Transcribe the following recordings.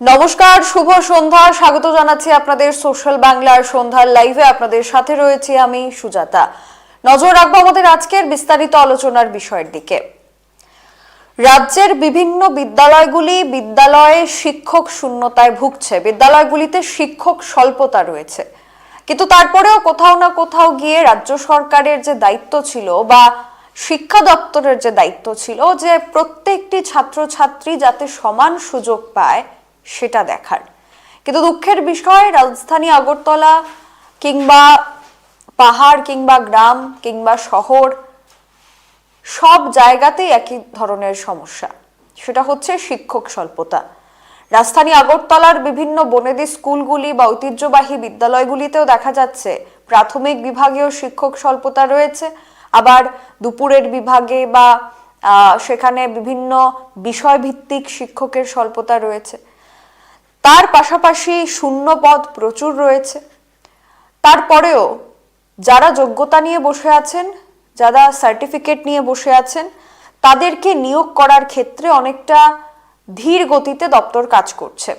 নমস্কার, শুভ সন্ধ্যা। স্বাগত জানাচ্ছি আপনাদের সোশ্যাল বাংলার সন্ধ্যার লাইভে। আপনাদের সাথে রয়েছি আমি সুজাতা। নজর রাখব আমাদের আজকের বিস্তারিত আলোচনার বিষয়ের দিকে। রাজ্যের বিভিন্ন বিদ্যালয়গুলি বিদ্যালয়ে শিক্ষক শূন্যতায় ভুগছে। বিদ্যালয়গুলিতে শিক্ষক স্বল্পতা রয়েছে। কিন্তু তারপরেও কোথাও না কোথাও গিয়ে রাজ্য সরকারের যে দায়িত্ব ছিল বা শিক্ষা দপ্তরের যে দায়িত্ব ছিল, যে প্রত্যেকটি ছাত্রছাত্রী যাতে সমান সুযোগ পায় সেটা দেখার। কিন্তু দুঃখের বিষয়, রাজধানী আগরতলা কিংবা পাহাড় কিংবা গ্রাম কিংবা শহর, সব জায়গাতেই একই ধরনের সমস্যা। সেটা হচ্ছে শিক্ষক স্বল্পতা। রাজধানী আগরতলার বিভিন্ন বনেদি স্কুলগুলি বা ঐতিহ্যবাহী বিদ্যালয়গুলিতেও দেখা যাচ্ছে, প্রাথমিক বিভাগেও শিক্ষক স্বল্পতা রয়েছে, আবার দুপুরের বিভাগে বা সেখানে বিভিন্ন বিষয়ভিত্তিক শিক্ষকের স্বল্পতা রয়েছে। তার পাশাপাশি শূন্য পদ প্রচুর রয়েছে। তারপরেও যারা যোগ্যতা নিয়ে বসে আছেন, যারা সার্টিফিকেট নিয়ে বসে আছেন, তাদেরকে নিয়োগ করার ক্ষেত্রে অনেকটা ধীর গতিতে দপ্তর কাজ করছে।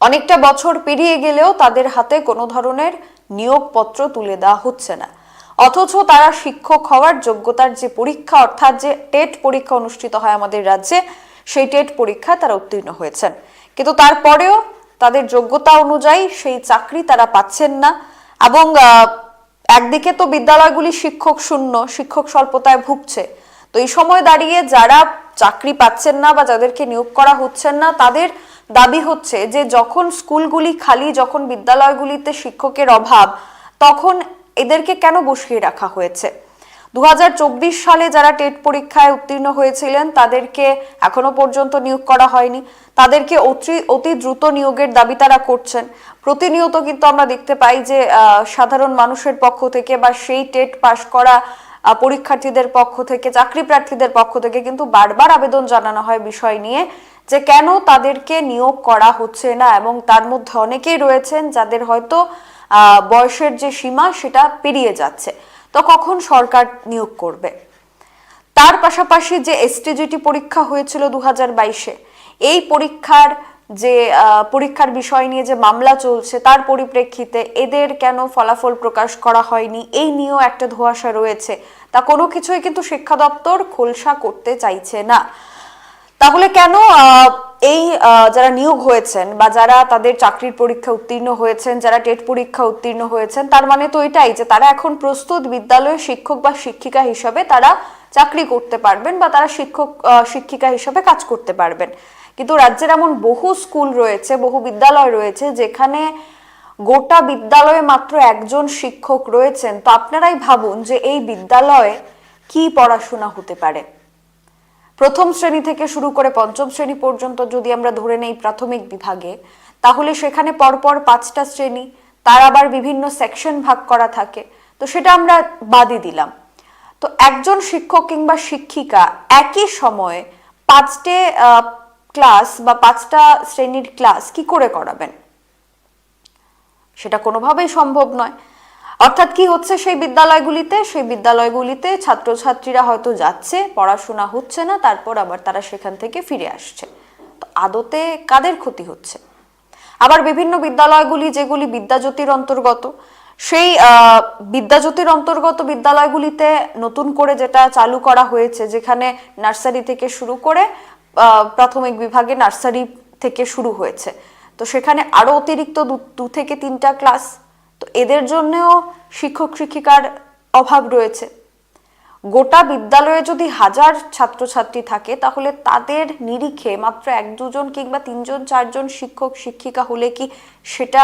অনেকটা বছর পেরিয়ে গেলেও তাদের হাতে কোনো ধরনের নিয়োগপত্র তুলে দেওয়া হচ্ছে না। অথচ তারা শিক্ষক হওয়ার যোগ্যতার যে পরীক্ষা, অর্থাৎ যে টেট পরীক্ষা অনুষ্ঠিত হয় আমাদের রাজ্যে, সেই টেট পরীক্ষা তারা উত্তীর্ণ হয়েছেন। কিন্তু তারপরেও তাদের যোগ্যতা অনুযায়ী সেই চাকরি তারা পাচ্ছেন না এবং একদিকে তো বিদ্যালয়গুলি শিক্ষক শূন্য, শিক্ষক স্বল্পতায় ভুগছে। তো এই সময় দাঁড়িয়ে যারা চাকরি পাচ্ছেন না বা যাদেরকে নিয়োগ করা হচ্ছেন না, তাদের দাবি হচ্ছে যে যখন স্কুলগুলি খালি, যখন বিদ্যালয়গুলিতে শিক্ষকের অভাব, তখন এদেরকে কেন বসিয়ে রাখা হয়েছে? দু হাজার চব্বিশ সালে যারা টেট পরীক্ষায় উত্তীর্ণ হয়েছিলেন, তাদেরকে এখনও পর্যন্ত নিয়োগ করা হয়নি। তাদেরকে অতি অতি দ্রুত নিয়োগের দাবি তারা করছেন। প্রতিনিয়ত কিন্তু আমরা দেখতে পাই যে সাধারণ মানুষের পক্ষ থেকে বা সেই টেট পাশ করা পরীক্ষার্থীদের পক্ষ থেকে, চাকরি প্রার্থীদের পক্ষ থেকে কিন্তু বারবার আবেদন জানানো হয় বিষয় নিয়ে যে কেন তাদেরকে নিয়োগ করা হচ্ছে না এবং তার মধ্যে অনেকেই রয়েছেন যাদের হয়তো বয়সের যে সীমা সেটা পেরিয়ে যাচ্ছে। তো কখন সরকার নিয়োগ করবে? তার পাশাপাশি যে এসটিজিটি পরীক্ষা হয়েছিল দু বাইশে, এই পরীক্ষার যে পরীক্ষার বিষয় নিয়ে যে মামলা চলছে, তার পরিপ্রেক্ষিতে এদের কেন ফলাফল প্রকাশ করা হয়নি? এই নিয়েও একটা ধোঁয়াশা রয়েছে। তা কোনো কিছুই কিন্তু শিক্ষা দপ্তর খোলসা করতে চাইছে না। তাহলে কেন এই যারা নিয়োগ হয়েছেন বা যারা তাদের চাকরির পরীক্ষা উত্তীর্ণ হয়েছেন, যারা টেট পরীক্ষা উত্তীর্ণ হয়েছেন, তার মানে তো এটাই যে তারা এখন প্রস্তুত বিদ্যালয়ে শিক্ষক বা শিক্ষিকা হিসাবে তারা চাকরি করতে পারবেন বা তারা শিক্ষক শিক্ষিকা হিসাবে কাজ করতে পারবেন। কিন্তু রাজ্যের এমন বহু স্কুল রয়েছে, বহু বিদ্যালয় রয়েছে, যেখানে গোটা বিদ্যালয়ে মাত্র একজন শিক্ষক রয়েছেন। তো আপনারাই ভাবুন যে এই বিদ্যালয়ে কি পড়াশোনা হতে পারে। প্রথম শ্রেণি থেকে শুরু করে পঞ্চম শ্রেণি পর্যন্ত যদি আমরা ধরে নেই প্রাথমিক বিভাগে, তাহলে সেখানে পরপর পাঁচটা শ্রেণি, তার আবার বিভিন্ন সেকশন ভাগ করা থাকে। তো সেটা আমরা বাদই দিলাম। তো একজন শিক্ষক কিংবা শিক্ষিকা একই সময়ে পাঁচটে ক্লাস বা পাঁচটা শ্রেণির ক্লাস কি করে করাবেন? সেটা কোনোভাবেই সম্ভব নয়। অর্থাৎ কি হচ্ছে সেই বিদ্যালয়গুলিতে? সেই বিদ্যালয়গুলিতে ছাত্রছাত্রীরা হয়তো যাচ্ছে, পড়াশোনা হচ্ছে না, তারপর আবার তারা সেখান থেকে ফিরে আসছে। তো আদতে কাদের ক্ষতি হচ্ছে? আবার বিভিন্ন বিদ্যালয়গুলি যেগুলি বিদ্যাজ্যোতির অন্তর্গত, সেই বিদ্যাজ্যোতির অন্তর্গত বিদ্যালয়গুলিতে নতুন করে যেটা চালু করা হয়েছে, যেখানে নার্সারি থেকে শুরু করে প্রাথমিক বিভাগে নার্সারি থেকে শুরু হয়েছে। তো সেখানে আরও অতিরিক্ত দু থেকে তিনটা ক্লাস তো এদের জন্যেও শিক্ষক শিক্ষিকার অভাব রয়েছে। গোটা বিদ্যালয়ে যদি হাজার ছাত্রছাত্রী থাকে, তাহলে তাদের নিরিখে মাত্র এক দুজন কিংবা তিনজন চারজন শিক্ষক শিক্ষিকা হলে কি সেটা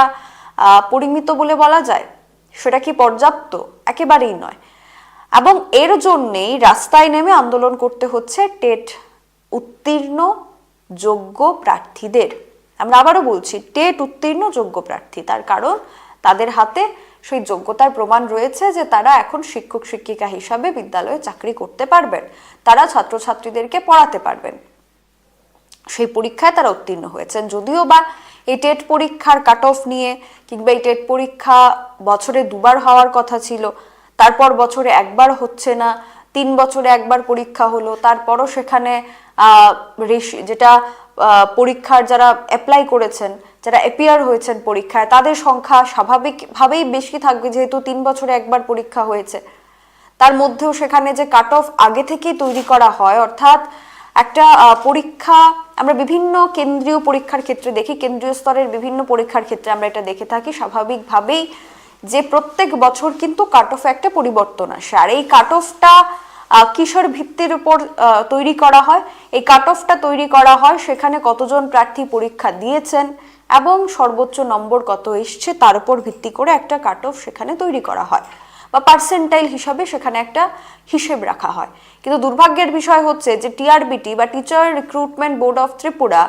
পরিমিত বলে বলা যায়? সেটা কি পর্যাপ্ত? একেবারেই নয়। এবং এর জন্যেই রাস্তায় নেমে আন্দোলন করতে হচ্ছে টেট উত্তীর্ণ যোগ্য প্রার্থীদের। আমরা আবারও বলছি, টেট উত্তীর্ণ যোগ্য প্রার্থী, তার কারণ তাদের হাতে সেই যোগ্যতার প্রমাণ রয়েছে যে তারা এখন শিক্ষক, শিক্ষিকা হিসাবে বিদ্যালয়ে চাকরি করতে পারবেন। তারা ছাত্রছাত্রীদেরকে পড়াতে পারবেন। সেই পরীক্ষায় তারা উত্তীর্ণ হয়েছেন। যদিও বা এই টেট পরীক্ষার কাট অফ নিয়ে কিংবা এই টেট পরীক্ষা বছরে দুবার হওয়ার কথা ছিল, তারপর বছরে একবার হচ্ছে না, তিন বছরে একবার পরীক্ষা হলো, তারপরও সেখানে যেটা পরীক্ষার যারা অ্যাপ্লাই করেছেন যারা অ্যাপিয়ার হয়েছেন পরীক্ষায়, তাদের সংখ্যা স্বাভাবিকভাবেই বেশি থাকবে যেহেতু তিন বছরে একবার পরীক্ষা হয়েছে। তার মধ্যেও সেখানে যে কাট অফ আগে থেকেই তৈরি করা হয়, অর্থাৎ একটা পরীক্ষা, আমরা বিভিন্ন কেন্দ্রীয় পরীক্ষার ক্ষেত্রে দেখি, কেন্দ্রীয় স্তরের বিভিন্ন পরীক্ষার ক্ষেত্রে আমরা এটা দেখে থাকি, স্বাভাবিকভাবেই যে প্রত্যেক বছর কিন্তু কাট অফ একটা পরিবর্তন আসে। আর এই কাট অফটা কিসের ভিত্তির উপর তৈরি করা হয়। এই কাট অফটা তৈরি করা হয়, সেখানে কতজন প্রার্থী পরীক্ষা দিয়েছেন এবং সর্বোচ্চ নম্বর কত এসছে তার উপর ভিত্তি করে একটা কাট অফ সেখানে তৈরি করা হয় বা পার্সেন্টাইল হিসাবে সেখানে একটা হিসেব রাখা হয়। কিন্তু দুর্ভাগ্যের বিষয় হচ্ছে যে টিআরবিটি বা teacher recruitment board of Tripura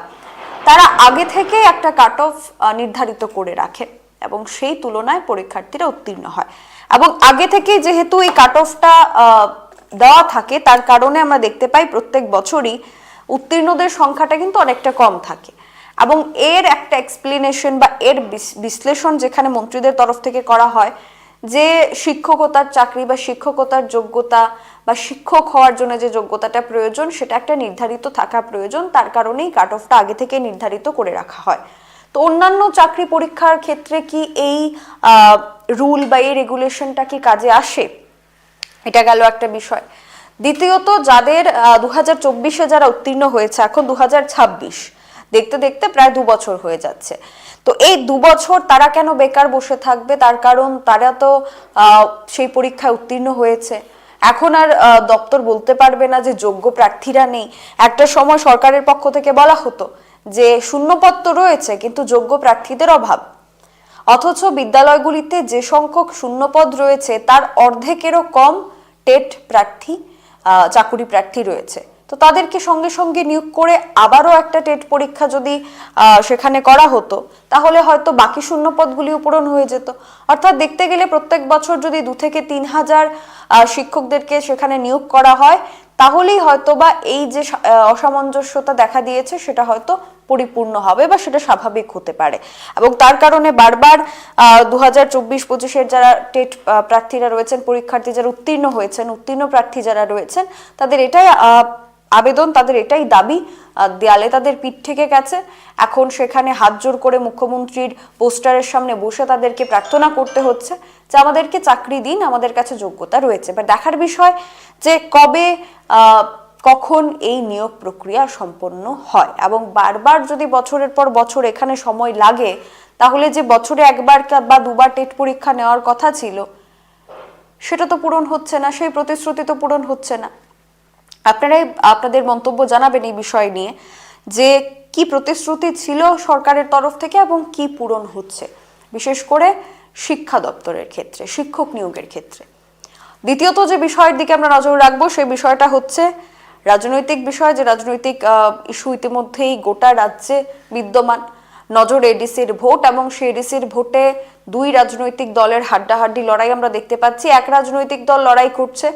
তারা আগে থেকে একটা কাট অফ নির্ধারিত করে রাখে এবং সেই তুলনায় পরীক্ষার্থীরা উত্তীর্ণ হয়। এবং আগে থেকে যেহেতু এই কাট অফটা দেওয়া থাকে, তার কারণে আমরা দেখতে পাই প্রত্যেক বছরই উত্তীর্ণদের সংখ্যাটা কিন্তু অনেকটা কম থাকে। এবং এর একটা এক্সপ্লেনেশন বা এর বিশ্লেষণ যেখানে মন্ত্রীদের তরফ থেকে করা হয়, যে শিক্ষকতার চাকরি বা শিক্ষকতার যোগ্যতা বা শিক্ষক হওয়ার জন্য যে যোগ্যতাটা প্রয়োজন, সেটা একটা নির্ধারিত থাকা প্রয়োজন, তার কারণেই কাট অফটা আগে থেকে নির্ধারিত করে রাখা হয়। তো অন্যান্য চাকরি পরীক্ষার ক্ষেত্রে কি এই রুল বা এই রেগুলেশনটা কি কাজে আসে? এটা গেল একটা বিষয়। দ্বিতীয়ত, যাদের দু হাজার চব্বিশে যারা উত্তীর্ণ হয়েছে, এখন দু হাজার ছাব্বিশ দেখতে দেখতে প্রায় দু বছর হয়ে যাচ্ছে। তো এই দু বছর তারা কেন বেকার বসে থাকবে? তার কারণ তারা তো সেই পরীক্ষায় উত্তীর্ণ হয়েছে। এখন আর দপ্তর বলতে পারবে না যে যোগ্য প্রার্থীরা নেই। একটা সময় সরকারের পক্ষ থেকে বলা হতো যে শূন্যপদ তো রয়েছে, কিন্তু যোগ্য প্রার্থীদের অভাব। অথচ বিদ্যালয়গুলিতে যে সংখ্যক শূন্যপদ রয়েছে, তার অর্ধেকেরও কম টেট প্রার্থী চাকুরি প্রার্থী রয়েছে। তো তাদেরকে সঙ্গে সঙ্গে নিয়োগ করে আবারও একটা টেট পরীক্ষা যদি সেখানে করা হতো, তাহলে হয়তো বাকি শূন্যপদগুলিও পূরণ হয়ে যেত। অর্থাৎ দেখতে গেলে প্রত্যেক বছর যদি দু থেকে তিন হাজার শিক্ষকদেরকে সেখানে নিয়োগ করা হয়, তাহলেই হয়তো বা এই যে অসামঞ্জস্যতা দেখা দিয়েছে, সেটা হয়তো পরিপূর্ণ হবে বা সেটা স্বাভাবিক হতে পারে। এবং তার কারণে বারবার দু হাজার চব্বিশ পঁচিশের যারা টেট প্রার্থীরা রয়েছেন, পরীক্ষার্থী যারা উত্তীর্ণ হয়েছেন, উত্তীর্ণ প্রার্থী যারা রয়েছেন, তাদের এটাই আবেদন, তাদের এটাই দাবি। দেয়ালে তাদের পিঠ থেকে গেছে। এখন সেখানে হাত জোর করে মুখ্যমন্ত্রীর পোস্টারের সামনে বসে তাদেরকে প্রার্থনা করতে হচ্ছে যে আমাদেরকে চাকরি দিন, আমাদের কাছে যোগ্যতা রয়েছে। বা দেখার বিষয় যে কবে কখন এই নিয়োগ প্রক্রিয়া সম্পন্ন হয় এবং বারবার যদি বছরের পর বছর এখানে সময় লাগে, তাহলে যে বছরে একবার বা দুবার টেট পরীক্ষা নেওয়ার কথা ছিল, সেটা তো পূরণ হচ্ছে না, সেই প্রতিশ্রুতি তো পূরণ হচ্ছে না। আপনারাই আপনাদের মন্তব্য জানাবেন এই বিষয় নিয়ে যে কি প্রতিশ্রুতি ছিল সরকারের তরফ থেকে এবং কি পূরণ হচ্ছে, বিশেষ করে শিক্ষা দপ্তরের ক্ষেত্রে, শিক্ষক নিয়োগের ক্ষেত্রে। দ্বিতীয়ত যে বিষয়ের দিকে আমরা নজর রাখব, সেই বিষয়টা হচ্ছে রাজনৈতিক বিষয়, যে রাজনৈতিক ইস্যু ইতিমধ্যেই গোটা রাজ্যে বিদ্যমান। নজর এডিসির ভোট এবং সেই এডিসির ভোটে দুই রাজনৈতিক দলের হাড্ডাহাড্ডি লড়াই আমরা দেখতে পাচ্ছি। এক রাজনৈতিক দল লড়াই করছে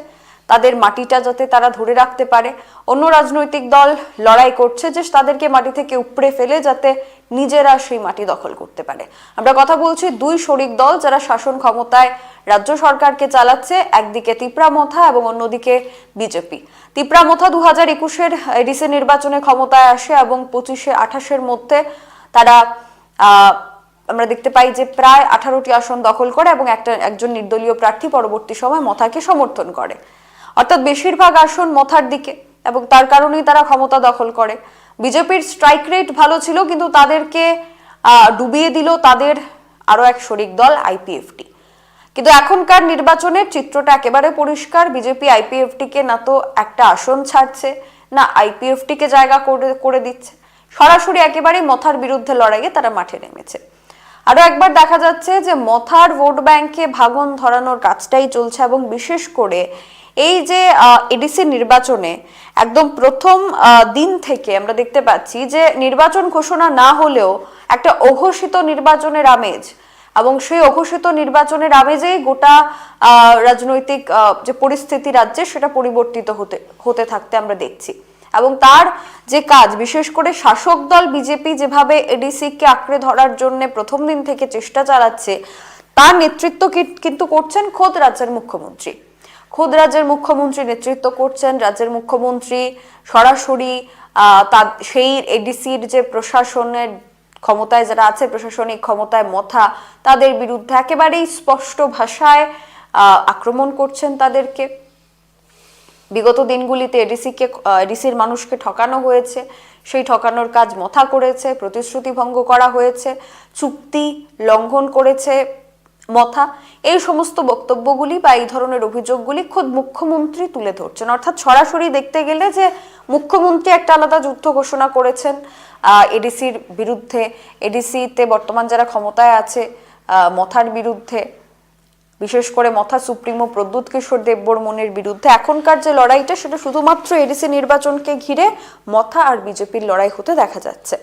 তাদের মাটিটা যাতে তারা ধরে রাখতে পারে। অন্য রাজনৈতিক দল লড়াই করছে যে তাদেরকে মাটি থেকে উপড়ে ফেলে যাতে নিজেরা সেই মাটি দখল করতে পারে। আমরা কথা বলছি দুই শরিক দল যারা শাসন ক্ষমতায় রাজ্য সরকারকে চালাচ্ছে, একদিকে তিপ্রা মথা এবং অন্যদিকে বিজেপি। তিপ্রা মথা দু হাজার একুশের এডিসি নির্বাচনে ক্ষমতায় আসে এবং পঁচিশে আঠাশের মধ্যে তারা আমরা দেখতে পাই যে প্রায় আঠারোটি আসন দখল করে এবং একটা, একজন নির্দলীয় প্রার্থী পরবর্তী সময় মথাকে সমর্থন করে। অর্থাৎ বেশিরভাগ আসন মথার দিকে এবং তার কারণেই তারা ক্ষমতা দখল করে। বিজেপির স্ট্রাইক রেট ভালো ছিল, কিন্তু তাদেরকে ডুবিয়ে দিল তাদের আরও এক শরিক দল আইপিএফটি কিন্তু এখনকার নির্বাচনের চিত্রটা একেবারে পরিষ্কার। বিজেপি আইপিএফটি কে না তো একটা আসন ছাড়ছে, না আইপিএফটি কে জায়গা করে করে দিচ্ছে। সরাসরি একেবারে মথার বিরুদ্ধে লড়াইয়ে তারা মাঠে নেমেছে। আরও একবার দেখা যাচ্ছে যে মথার ভোট ব্যাংকে ভাগন ধরানোর কাজটাই চলছে এবং বিশেষ করে এই যে এডিসি নির্বাচনে একদম প্রথম দিন থেকে আমরা দেখতে পাচ্ছি যে নির্বাচন ঘোষণা না হলেও একটা অঘোষিত নির্বাচনের আমেজ এবং সেই অঘোষিত নির্বাচনের আমেজেই গোটা রাজনৈতিক যে পরিস্থিতি রাজ্যে সেটা পরিবর্তিত হতে হতে থাকতে আমরা দেখছি। এবং তার যে কাজ, বিশেষ করে শাসক দল বিজেপি যেভাবে এডিসি কে আঁকড়ে ধরার জন্য প্রথম দিন থেকে চেষ্টা চালাচ্ছে, তার নেতৃত্ব কিন্তু করছেন খোদ রাজ্যের মুখ্যমন্ত্রী। খোদ রাজ্যের মুখ্যমন্ত্রী নেতৃত্ব করছেন। রাজ্যের মুখ্যমন্ত্রী সরাসরি তা, সেই এডিসির যে প্রশাসনের ক্ষমতায় যারা আছে, প্রশাসনিক ক্ষমতায় মথা, তাদের বিরুদ্ধে একেবারেই স্পষ্ট ভাষায় আক্রমণ করছেন তাদেরকে। বিগত দিনগুলিতে এডিসিকে এডিসির মানুষকে ঠকানো হয়েছে। সেই ঠকানোর কাজ মথা করেছে, প্রতিশ্রুতি ভঙ্গ করা হয়েছে, চুক্তি লঙ্ঘন করেছে। মথা। এই সমস্ত বক্তব্যগুলি বা এই ধরনের অভিযোগগুলি খোদ মুখ্যমন্ত্রী তুলে ধরছেন। অর্থাৎ সরাসরি দেখতে গেলে যে মুখ্যমন্ত্রী একটা আলাদা যুদ্ধ ঘোষণা করেছেন এডিসির বিরুদ্ধে। এডিসিতে বর্তমান যারা ক্ষমতায় আছে মথার বিরুদ্ধে। বিশেষ করে মথা সুপ্রিমো প্রদ্যুৎ কিশোর দেববর্মনের বিরুদ্ধে। এখনকার যে লড়াইটা, সেটা শুধুমাত্র এডিসি নির্বাচনকে ঘিরে মথা আর বিজেপির লড়াই হতে দেখা যাচ্ছে।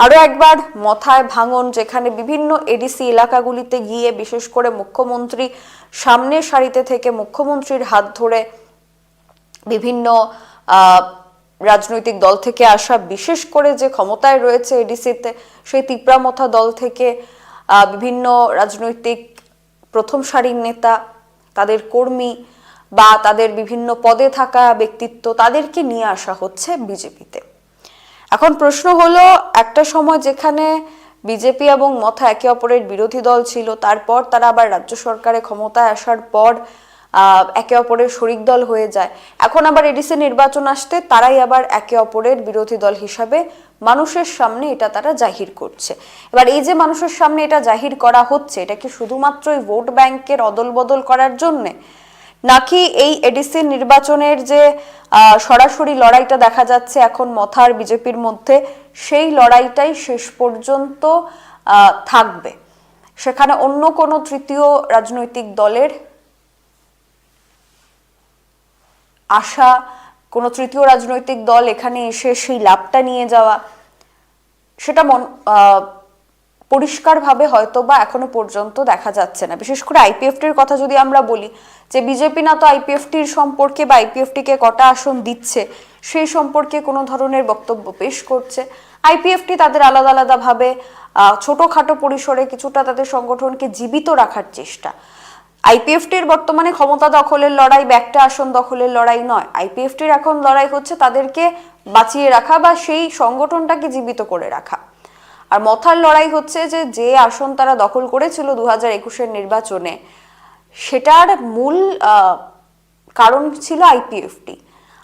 আরও একবার মথায় ভাঙন যেখানে বিভিন্ন এডিসি এলাকাগুলিতে গিয়ে বিশেষ করে মুখ্যমন্ত্রী সামনের সারিতে থেকে মুখ্যমন্ত্রীর হাত ধরে বিভিন্ন রাজনৈতিক দল থেকে আসা, বিশেষ করে যে ক্ষমতায় রয়েছে এডিসিতে, সেই তিপ্রামথা দল থেকে বিভিন্ন রাজনৈতিক প্রথম সারির নেতা, তাদের কর্মী বা তাদের বিভিন্ন পদে থাকা ব্যক্তিত্ব তাদেরকে নিয়ে আসা হচ্ছে বিজেপিতে। এখন প্রশ্ন হলো, একটা সময় যেখানে বিজেপি এবং মথা একে অপরের বিরোধী দল ছিল, তারপর তারা আবার রাজ্য সরকারে ক্ষমতায় আসার পর একে অপরের শরিক দল হয়ে যায়। এখন আবার এডিসি নির্বাচন আসতে তারাই আবার একে অপরের বিরোধী দল হিসাবে মানুষের সামনে এটা তারা জাহির করছে। এবার এই যে মানুষের সামনে এটা জাহির করা হচ্ছে, এটা কি শুধুমাত্র এই ভোট ব্যাংকের অদল বদল করার জন্যে? নাকি এই এডিসি নির্বাচনের যে সরাসরি লড়াইটা দেখা যাচ্ছে এখন মথার বিজেপির মধ্যে, সেই লড়াইটাই শেষ পর্যন্ত থাকবে। সেখানে অন্য কোনো তৃতীয় রাজনৈতিক দলের আশা, কোনো তৃতীয় রাজনৈতিক দল এখানে এসে সেই লাভটা নিয়ে যাওয়া, সেটা মন পরিষ্কারভাবে হয়তো বা এখনও পর্যন্ত দেখা যাচ্ছে না। বিশেষ করে আইপিএফটির কথা যদি আমরা বলি, যে বিজেপি না তো আইপিএফটির সম্পর্কে বা আইপিএফটিকে কটা আসন দিচ্ছে, সেই সম্পর্কে কোনো ধরনের বক্তব্য পেশ করছে। আইপিএফটি তাদের আলাদা আলাদাভাবে ছোটখাটো পরিসরে কিছুটা তাদের সংগঠনকে জীবিত রাখার চেষ্টা। আইপিএফটির বর্তমানে ক্ষমতা দখলের লড়াই বা একটা আসন দখলের লড়াই নয়। আইপিএফটির এখন লড়াই হচ্ছে তাদেরকে বাঁচিয়ে রাখা বা সেই সংগঠনটাকে জীবিত করে রাখা। আর মথার লড়াই হচ্ছে যে যে আসন তারা দখল করেছিল দু হাজার একুশের নির্বাচনে, সেটার মূল কারণ ছিল আইপিএফটি।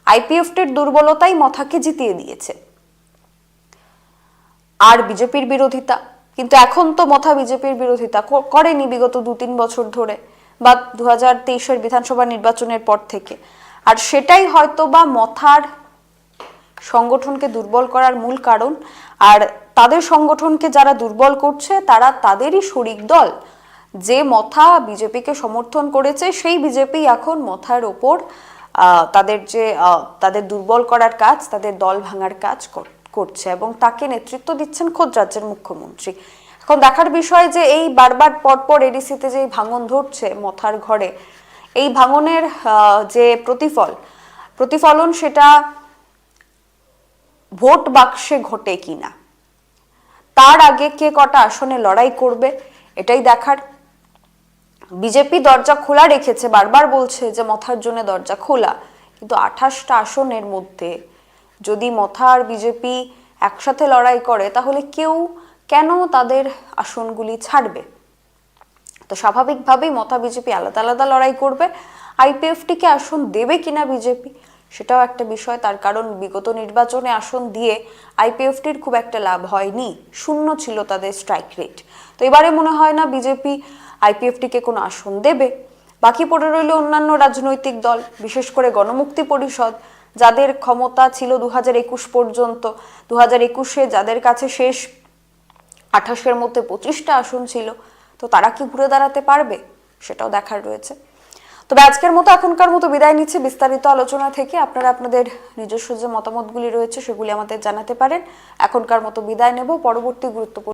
আইপিএফটির দুর্বলতাই মথাকে জিতিয়ে দিয়েছে। আর বিজেপির বিরোধিতা, কিন্তু এখন তো মথা বিজেপির বিরোধিতা করেনি বিগত দু তিন বছর ধরে, বা দু হাজার তেইশের বিধানসভা নির্বাচনের পর থেকে। আর সেটাই হয়তো বা মথার সংগঠনকে দুর্বল করার মূল কারণ। আর তাদের সংগঠনকে যারা দুর্বল করছে, তারা তাদেরই শরিক দল। যে মথা বিজেপিকে সমর্থন করেছে, সেই বিজেপি এখন মথার ওপর তাদের যে তাদের দুর্বল করার কাজ, তাদের দল ভাঙার কাজ করছে এবং তাকে নেতৃত্ব দিচ্ছেন খোদ রাজ্যের মুখ্যমন্ত্রী। এখন দেখার বিষয় যে এই বারবার পরপর এডিসিতে যে ভাঙন ধরছে মথার ঘরে, এই ভাঙনের যে প্রতিফল, প্রতিফলন সেটা ভোট বাক্সে ঘটে কিনা? তার আগে কে কটা আসনে লড়াই করবে, এটাই দেখার। বিজেপি দরজা খোলা রেখেছে, বারবার বলছে যে মথার জন্য দরজা খোলা। কিন্তু আঠাশটা আসনের মধ্যে যদি মথা আর বিজেপি একসাথে লড়াই করে, তাহলে কেউ কেন তাদের আসনগুলি ছাড়বে? তো স্বাভাবিকভাবেই মথা বিজেপি আলাদা আলাদা লড়াই করবে। আইপিএফটিকে আসন দেবে কিনা বিজেপি সেটাও একটা বিষয়, তার কারণ বিগত নির্বাচনে আসন দিয়ে আইপিএফটির খুব একটা লাভ হয়নি। শূন্য ছিল তাদের স্ট্রাইক রেট তো এবারে মনে হয় না বিজেপি আইপিএফটিকে কোনো আসন দেবে। বাকি পড়ে রইল অন্যান্য রাজনৈতিক দল, বিশেষ করে গণমুক্তি পরিষদ, যাদের ক্ষমতা ছিল দু একুশ পর্যন্ত। দু একুশে যাদের কাছে শেষ আঠাশের মধ্যে পঁচিশটা আসন ছিল, তো তারা কি ঘুরে দাঁড়াতে পারবে? সেটাও দেখার রয়েছে। তবে আজকের মতো এখনকার মতো বিদায় নিচ্ছে। বিস্তারিত আলোচনা থেকে আপনারা আপনাদের নিজস্ব যে মতামতগুলি রয়েছে, সেগুলি আমাদের জানাতে পারেন। এখনকার মতো বিদায় নেব। পরবর্তী গুরুত্বপূর্ণ